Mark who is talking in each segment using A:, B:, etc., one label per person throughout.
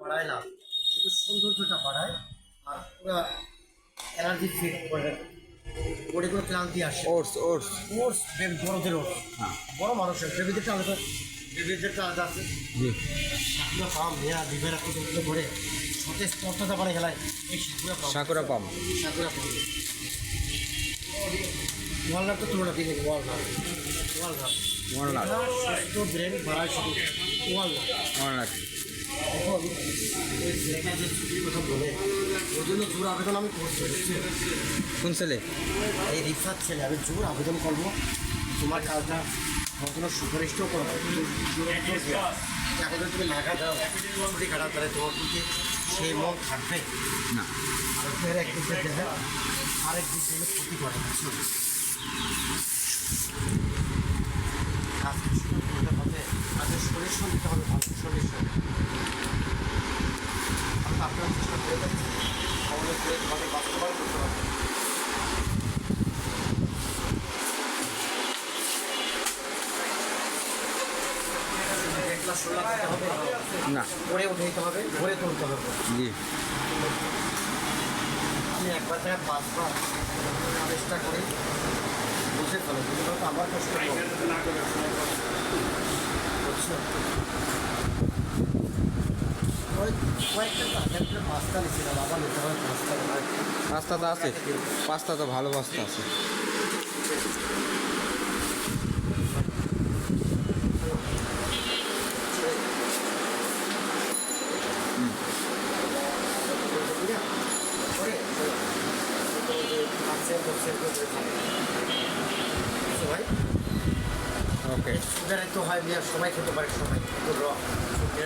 A: বাড়ায় না শুধু সৌন্দর্যটা বাড়ায় আর পুরো এনার্জি ফিট করে। বডি কোনো ক্লান্তি আসে।
B: ওটস ওটস
A: ওটস বড়দের ওটস
B: হ্যাঁ।
A: বড় মানুষের বেবিদেরটা আলাদা বেবিদেরটা আলাদা আছে।
B: জি।
A: সাকুরা পাম বিবেরা করে সতেজ পারে খেলায় এই Sakura Palm.
B: Sakura Palm.
A: Sakura Palm. Walnut তো তুলনা দিন ওয়ালনাট। ওয়ালনাট।
B: ওয়ালনাট।
A: সুস্থ ব্রেন বাড়ায় শুধু। ওয়ালনাট।
B: ওয়ালনাট।
A: এখন এই যে ছুটির কথা বলে ওর জন্য জোর আবেদন আমি করছি
B: কোন ছেলে?
A: এই রিক্সার ছেলে আমি জোর আবেদন করব তোমার কাজটা আমার জন্য সুপারিশ করব। যদি তুমি লাগা দাও ছুটি কাটা তাহলে তোমার প্রতি সেই মন থাকবে?
B: না।
A: আরেকদের একদিক দেবে আরেক দিক দিয়ে ক্ষতি করে? কাজ করতে হবে আগে শরীর দিতে হবে ভালো শরীর আমি আমাদের ভাবে বাস্তবায়ন করতে হবে দেখলা শোনা করতে হবে
B: না
A: ভরে উঠে দিতে হবে ভরে তুলতে হবে
B: জি
A: আমি একবার থেকে পাঁচবার চেষ্টা করি বুঝে ফেলো বুঝে ফেলো তো আমার কষ্ট কম। বুঝছো ওই কয়েকটা প্যাকেটে পাঁচটা নিয়েছিলাম আবার নিতে হবে পাঁচটা নয়।
B: পাস্তা তো আছে? পাস্তা তো ভালো পাস্তা আছে। ওকে
A: সুগারে তো হয় বিয়ার সবাই খেতে পারে সবাই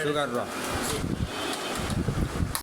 B: সুগার র।